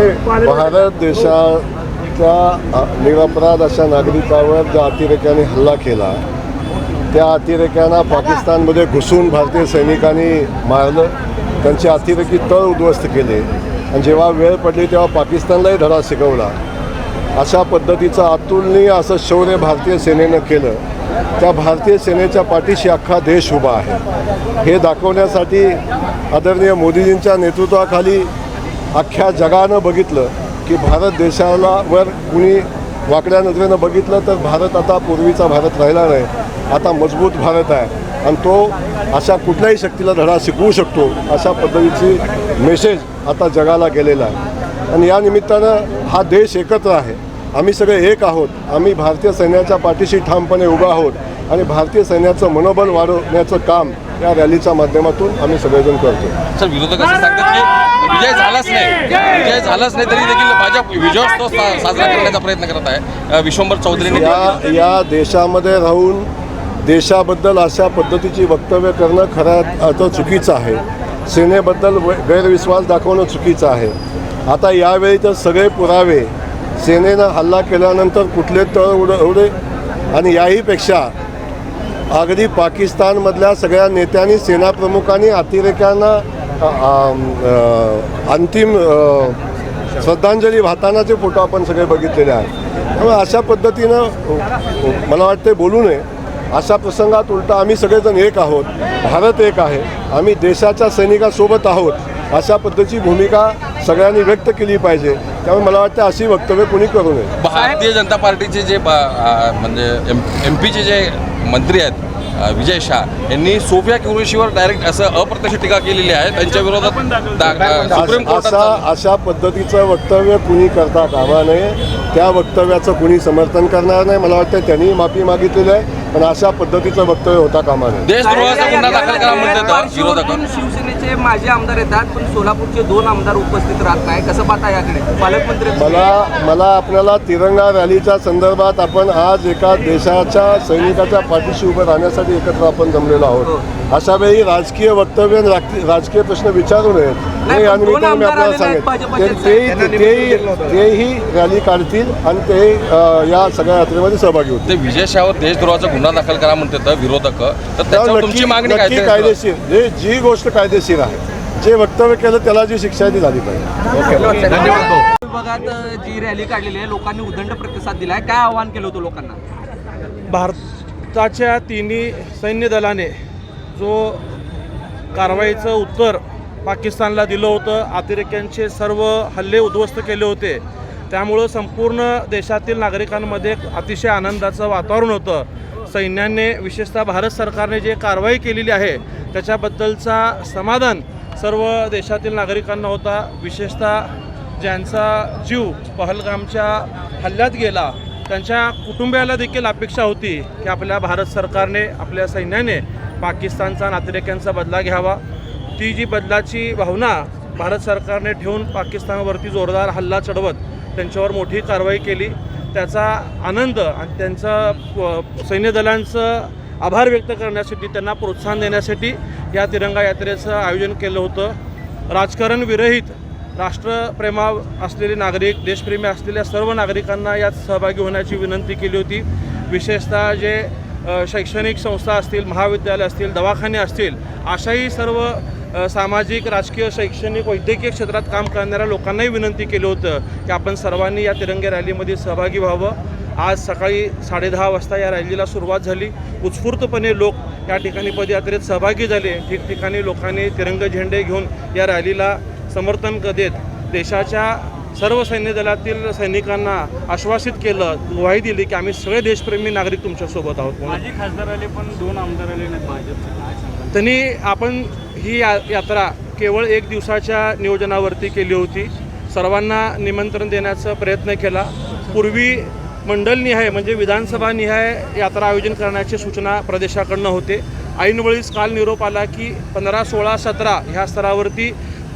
नाही भारत देशाच्या निरपराध अशा नागरिकावर ज्या अतिरेक्याने हल्ला केला त्या अतिरेक्यांना पाकिस्तानमध्ये घुसून भारतीय सैनिकांनी मारलं त्यांचे अतिरेकी तळ उद्ध्वस्त केले. आणि जेव्हा वेळ पडली तेव्हा पाकिस्तानलाही धडा शिकवला. अशा पद्धतीचं अतुलनीय असं शौर्य भारतीय सेनेनं केलं. त्या भारतीय सेनेच्या पाठीशी अख्खा देश उभा आहे. हे दाखवण्यासाठी आदरणीय मोदीजींच्या नेतृत्वाखाली अख्ख्या जगानं बघितलं की भारत देशाला वर कुणी वाकड्या नजरेनं बघितलं तर भारत आता पूर्वीचा भारत राहिला नाही. आता मजबूत भारत आहे. आणि तो अशा कुठल्याही शक्तीला धडा शिकवू शकतो अशा पद्धतीची मेसेज आता जगाला गेलेला आहे. आणि या निमित्तानं हा देश एकत्र आहे. आम्ही सगळे एक आहोत. आम्ही भारतीय सैन्याच्या पाठीशी ठामपणे उभा आहोत. आणि भारतीय सैन्याचं मनोबल वाढवण्याचं काम या रॅलीच्या माध्यमातून आम्ही सगळेजण करतो सर विरोधक असं सांगतात की विजय झालाच नाही. विजय झालाच नाही तरी देखील भाजप विजयोत्सव सा- साजरा करण्याचा प्रयत्न करत आहे. विश्वंभर चौधरींनी या या देशामध्ये राहून देशाबद्दल अशा पद्धतीची वक्तव्य करणं खऱ्या अर्थ चुकीचं आहे. सेनेबद्दल व- गैरविश्वास दाखवणं चुकीचं आहे. आता यावेळी तर सगळे पुरावे सेनेनं हल्ला केल्यानंतर कुठले तळ उड उडे आणि याहीपेक्षा अगदी पाकिस्तानमधल्या सगळ्या नेत्यांनी सेनाप्रमुखांनी अतिरेक्यांना अंतिम श्रद्धांजली वाहतानाचे फोटो आपण सगळे बघितलेले आहेत. त्यामुळे अशा पद्धतीनं मला वाटते बोलू नये. अशा प्रसंगात उलटा आम्ही सगळेजण एक आहोत. भारत एक आहे. आम्ही देशाच्या सैनिकासोबत आहोत. अशा पद्धतीची भूमिका सगळ्यांनी व्यक्त केली पाहिजे. त्यामुळे मला वाटतं अशी वक्तव्य कुणी करू नये. भारतीय जनता पार्टीचे जे म्हणजे एम एम पीचे जे मंत्री आहेत विजय शाह यांनी सोफिया कुरेशीवर डायरेक्ट असं अप्रत्यक्ष टीका केलेली आहे. त्यांच्या विरोधात सुप्रीम असा कोर्टात अशा पद्धतीचं वक्तव्य कुणी करता कामा नये त्या वक्तव्याचं कुणी समर्थन करणार नाही मला वाटतं त्यांनी माफी मागितलेली आहे. पण अशा पद्धतीचं वक्तव्य होता कामा नये. देशद्रोहाचा गुन्हा दाखल करा म्हणतात विरोधक. पार्श्वभूमीवर शिवसेनेचे माजी आमदार येतात पण सोलापूरचे दोन आमदार उपस्थित राहत नाही. कसं पाहता याकडे? पालकमंत्री मला मला आपल्याला तिरंगा रॅलीच्या संदर्भात आपण आज एका देशाच्या सैनिकाच्या पाठीशी उभं राहण्यासाठी एकत्र आपण जमलेलो आहोत. अशा वेळी राजकीय वक्तव्य आणि राजकीय- राजकीय प्रश्न विचारू नयेत. नाही, हे पण दोन निमित्तानं मी आमदार आपल्याला आलेले आहेत सांगेन. भाजपचे. ते- तेही तेही तेही रॅली काढतील आणि ते अ, या सगळ्या यात्रेमध्ये सहभागी होतील. ते विजय शाहवर देशद्रोहाचा गुन्हा दाखल करा म्हणतात विरोधक. तर त्याच्यावर तुमची मागणी काय? नक्की ते- कायदेशीर जे जी गोष्ट कायदेशीर आहे जे वक्तव्य केलं त्याला जी शिक्षा आहे ती झाली पाहिजे. विभागात अ, जी रॅली काढलेली आहे लोकांनी उदंड प्रतिसाद दिलाय. काय आव्हान केलं होतं लोकांना? भारताच्या तिन्ही सैन्य दलाने जो कारवाईचं उत्तर पाकिस्तानला दिलं होतं. अतिरेक्यांचे सर्व हल्ले उद्ध्वस्त केले होते. त्यामुळं संपूर्ण देशातील नागरिकांमध्ये एक अतिशय आनंदाचं वातावरण होतं. सैन्याने विशेषतः भारत सरकारने जे कारवाई केलेली आहे त्याच्याबद्दलचा समाधान सर्व देशातील नागरिकांना होता. विशेषतः ज्यांचा जीव पहलगामच्या हल्ल्यात गेला त्यांच्या कुटुंबियाला देखील अपेक्षा होती की आपल्या भारत सरकारने आपल्या सैन्याने पाकिस्तानचा नातेरेक्यांचा बदला घ्यावा. ती जी बदलाची भावना भारत सरकारने ठेवून पाकिस्तानवरती जोरदार हल्ला चढवत त्यांच्यावर मोठी कारवाई केली त्याचा आनंद आणि त्यांचं प- आभार व्यक्त करण्यासाठी त्यांना प्रोत्साहन देण्यासाठी या तिरंगा यात्रेचं आयोजन केलं होतं. राजकारण विरहित राष्ट्रप्रेमा असलेले नागरिक देशप्रेमी असलेल्या सर्व नागरिकांना यात सहभागी होण्याची विनंती केली होती. विशेषतः जे शैक्षणिक संस्था असतील महाविद्यालय असतील दवाखाने असतील अशाही सर्व सामाजिक राजकीय शैक्षणिक वैद्यकीय क्षेत्रात काम करणाऱ्या लोकांनाही विनंती केलं होतं की आपण सर्वांनी या तिरंगी रॅलीमध्ये सहभागी व्हावं. आज सकाळी साडेदहा वाजता या रॅलीला सुरुवात झाली. उत्स्फूर्तपणे लोक या ठिकाणी पदयात्रेत सहभागी झाले. ठिकठिकाणी लोकांनी तिरंग झेंडे घेऊन या रॅलीला समर्थन देत देशाच्या सर्व सैन्य दलातील सैनिकांना आश्वासित केलं ग्वाही दिली की आम्ही सगळे देशप्रेमी नागरिक तुमच्यासोबत आहोत खासदार आले पण दोन आमदार आले नाहीत भाजपचे. त्यांनी आपण ही या यात्रा केवळ एक दिवसाच्या नियोजनावरती केली होती. सर्वांना निमंत्रण देण्याचा प्रयत्न केला. पूर्वी मंडलनिहाय म्हणजे विधानसभानिहाय यात्रा आयोजन करण्याची सूचना प्रदेशाकडनं होते. ऐनवेळीच काल निरोप आला की पंधरा सोळा सतरा ह्या स्तरावरती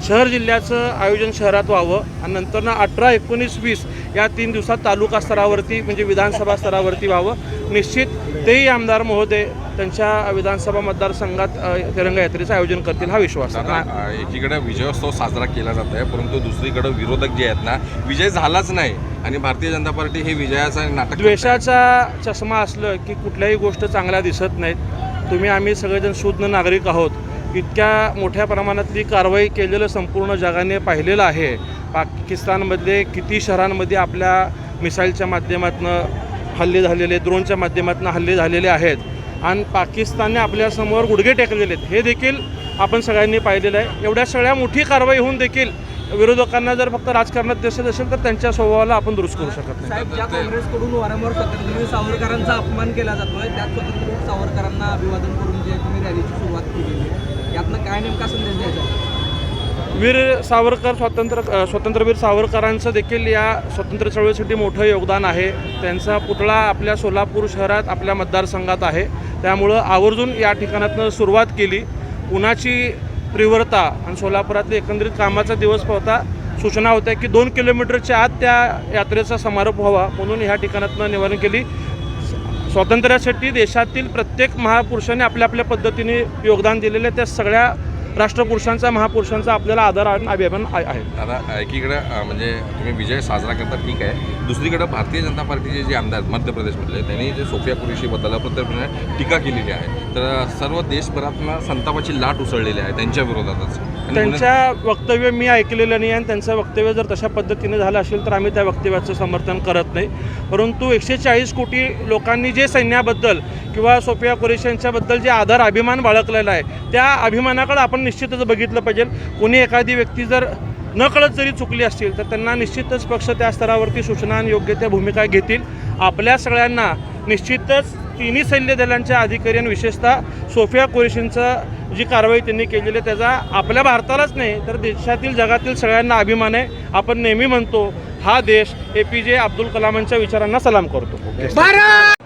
शहर जिल्ह्याचं आयोजन शहरात व्हावं आणि नंतर ना अठरा एकोणीस वीस या तीन दिवसात तालुका स्तरावरती म्हणजे विधानसभा स्तरावरती व्हावं निश्चित तेही आमदार महोदय त्यांच्या विधानसभा मतदारसंघात तिरंगा यात्रेचं आयोजन करतील हा विश्वास आहे. एकीकडे विजयोत्सव साजरा केला जात आहे परंतु दुसरीकडे विरोधक जे आहेत ना विजय झालाच नाही आणि भारतीय जनता पार्टी हे विजयाचं नाटक. द्वेषाचा चष्मा असलं की कुठल्याही गोष्ट चांगल्या दिसत नाहीत तुम्ही आम्ही सगळेजण शुद्ध नागरिक आहोत इतक्या मोठ्या प्रमाणातली कारवाई केलेलं संपूर्ण जगाने पाहिलेलं आहे. पाकिस्तानमधले किती शहरांमध्ये आपल्या मिसाईलच्या माध्यमातून हल्ले झालेले ड्रोनच्या माध्यमातून हल्ले झालेले आहेत. आणि पाकिस्तानने आपल्यासमोर गुडघे टेकलेले आहेत हे देखील आपण सगळ्यांनी पाहिलेलं आहे. एवढ्या सगळ्या मोठी कारवाई होऊन देखील विरोधकांना जर फक्त राजकारणात दिसत असेल तर त्यांच्या स्वभावाला आपण दुरुस्त करू शकत नाही. साहेब ज्या काँग्रेसकडून वारंवार स्वातंत्र्यवीर सावरकरांचा अपमान केला जातोय त्याच स्वातंत्र्यवीर सावरकरांना अभिवादन करून जे तुम्ही रॅलीची सुरुवात केली यातनं काय नेमका संदेश द्यायचा? वीर सावरकर स्वातंत्र्य स्वतंत्रवीर स्वातंत्र्यवीर सावरकरांचं देखील या स्वातंत्र्य चळवळीसाठी मोठं योगदान आहे. त्यांचा पुतळा आपल्या सोलापूर शहरात आपल्या मतदारसंघात आहे. त्यामुळं आवर्जून या ठिकाणातनं सुरुवात केली. उन्हाची तीव्रता आणि सोलापुरातले एकंदरीत कामाचा दिवस पाहता सूचना होत्या की दोन किलोमीटरच्या आत त्या यात्रेचा समारोप व्हावा म्हणून ह्या ठिकाणातनं निवारण केली. स्वातंत्र्यासाठी देशातील प्रत्येक महापुरुषाने आपल्या आपल्या पद्धतीने योगदान दिलेलं आहे. त्या सगळ्या राष्ट्रपुरुषांचा महापुरुषांचा आपल्याला आदर आणि अभिमान आहे. दादा एकीकडे म्हणजे तुम्ही विजय साजरा करता ठीक आहे. दुसरीकडे भारतीय जनता पार्टीचे जे आमदार आहेत मध्य प्रदेशमधले त्यांनी जे सोफिया कुरेशीबद्दल प्रत्येक टीका केलेली आहे. तर सर्व देशभरातनं संतापाची लाट उसळलेली आहे त्यांच्या विरोधातच. त्यांच्या वक्तव्य मी ऐकलेलं नाही आणि त्यांचं वक्तव्य जर तशा पद्धतीने झालं असेल तर आम्ही त्या वक्तव्याचं समर्थन करत नाही. परंतु एकशे चाळीस कोटी लोकांनी जे सैन्याबद्दल किंवा सोफिया कुरेशी यांच्याबद्दल जे आदर अभिमान बाळगलेला आहे त्या अभिमानाकडे आपण निश्चितच बघितलं पाहिजे. कोणी एखादी व्यक्ती जर नकळत जरी चुकली असतील तर त्यांना निश्चितच पक्ष त्या स्तरावरती सूचना आणि योग्य त्या भूमिका घेतील. आपल्या सगळ्यांना निश्चितच तिन्ही सैन्य दलांच्या अधिकारी आणि विशेषतः सोफिया कुरेशींचं जी कारवाई त्यांनी केलेली आहे त्याचा आपल्या भारतालाच नाही तर देशातील जगातील सगळ्यांना अभिमान आहे. आपण नेहमी म्हणतो हा देश ए पी जे अब्दुल कलामांच्या विचारांना सलाम करतो. भारत!